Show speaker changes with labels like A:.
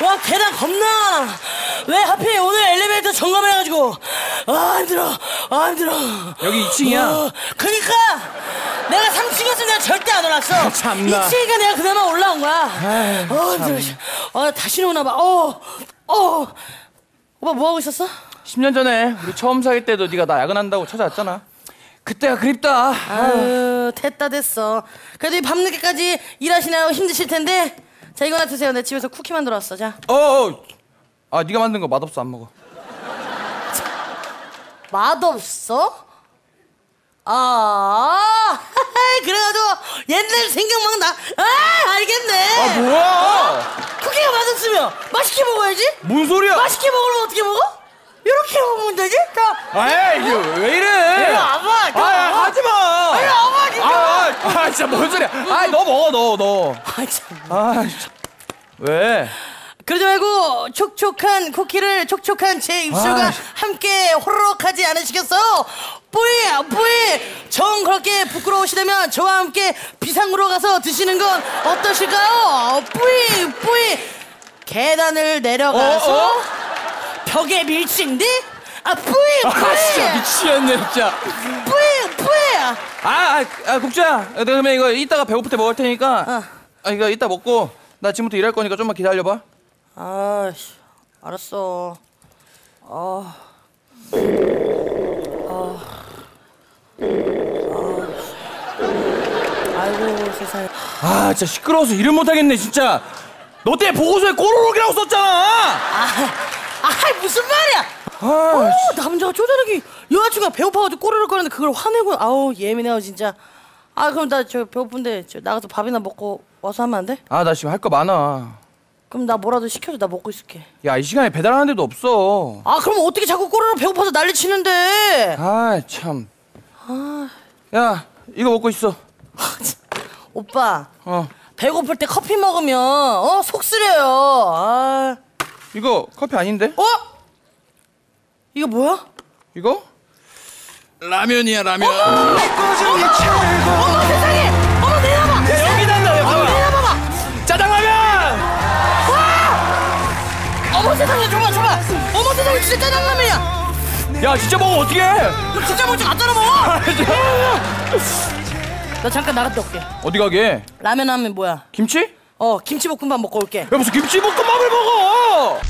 A: 와 계단 겁나 왜 하필 오늘 엘리베이터 점검해가지고 아 힘들어 아 힘들어
B: 여기 2층이야.
A: 어, 그니까 내가 3층이었으면 내가 절대 안 올랐어
B: 참나.
A: 2층이니까 내가 그나마 올라온 거야
B: 아유,
A: 어 힘들어 어 다시 오나 봐어 어. 오빠 뭐 하고 있었어?
B: 10년 전에 우리 처음 사귈 때도 네가 나 야근한다고 찾아왔잖아. 그때가 그립다.
A: 아유 됐다 됐어 그래도 이 밤늦게까지 일하시느라 힘드실 텐데 자 이거나 드세요 내 집에서 쿠키 만들어 왔어 자
B: 어, 어. 아 네가 만든 거 맛없어 안 먹어.
A: 맛없어? 아 그래가지고 옛날 생각만 나. 아 알겠네.
B: 아 뭐야?
A: 쿠키가 맛없으면 맛있게 먹어야지.
B: 뭔 소리야?
A: 맛있게 먹으면 어떻게 먹어? 이렇게 먹으면 되지? 자,
B: 아 이게 왜 이래?
A: 이리 와봐.
B: 아, 아 하지 마.
A: 이리 와봐, 진짜.
B: 아, 진짜 뭔 소리야? 아, 너 먹어, 너, 너.
A: 아, 참.
B: 아, 참. 왜?
A: 그러지 말고 촉촉한 쿠키를 촉촉한 제 입술과
B: 아이씨.
A: 함께 호로록하지 않으시겠어요? 뿌이 뿌이 정 그렇게 부끄러우시다면 저와 함께 비상으로 가서 드시는 건 어떠실까요? 뿌이 뿌이 계단을 내려가서
B: 어, 어?
A: 벽에 밀친 뒤 아, 뿌이
B: 아, 진짜
A: 뿌이
B: 미치겠네, 진짜.
A: 뿌이 뿌이
B: 아, 아, 아 국주야. 내가 그러면 이거 이따가 배고플 때 먹을 테니까.
A: 어.
B: 아, 이거 이따 먹고 나 지금부터 일할 거니까 좀만 기다려봐.
A: 아씨 알았어 아. 아. 아이고 세상에
B: 아, 진짜 시끄러워서 일을 못 하겠네, 진짜. 너 때문에 보고서에 꼬르륵이라고 썼잖아.
A: 아, 아 무슨 말이야?
B: 아,
A: 어, 남자가 쪼다르기 여자친구가 배고파가지고 꼬르륵 거리는데 그걸 화내고 아우 예민해요 진짜. 아 그럼 나 저 배고픈데 저 나가서 밥이나 먹고 와서 하면 안 돼?
B: 아, 나 지금 할 거 많아.
A: 그럼 나 뭐라도 시켜줘 나 먹고 있을게.
B: 야, 이 시간에 배달하는 데도 없어.
A: 아 그럼 어떻게 자꾸 꼬르륵 배고파서 난리 치는데?
B: 아, 참. 야, 이거 먹고 있어.
A: 오빠
B: 어.
A: 배고플 때 커피 먹으면 어 속 쓰려요. 아,
B: 이거 커피 아닌데?
A: 어? 이거 뭐야?
B: 이거? 라면이야, 라면.
A: 어머 세상에! 어머 내놔봐!
B: 야, 여기 난다, 야,
A: 어머
B: 봐봐.
A: 내놔봐봐!
B: 짜장라면!
A: 어머 세상에 줘봐 줘봐! 어머 세상에 진짜 짜장라면이야!
B: 야, 진짜 먹어!
A: 너 진짜 먹지 갖다 먹어!
B: 아,
A: 나 잠깐 나갔다 올게.
B: 어디 가게?
A: 라면 하면 뭐야?
B: 김치?
A: 어 김치볶음밥 먹고 올게.
B: 야, 무슨 김치볶음밥을 먹어!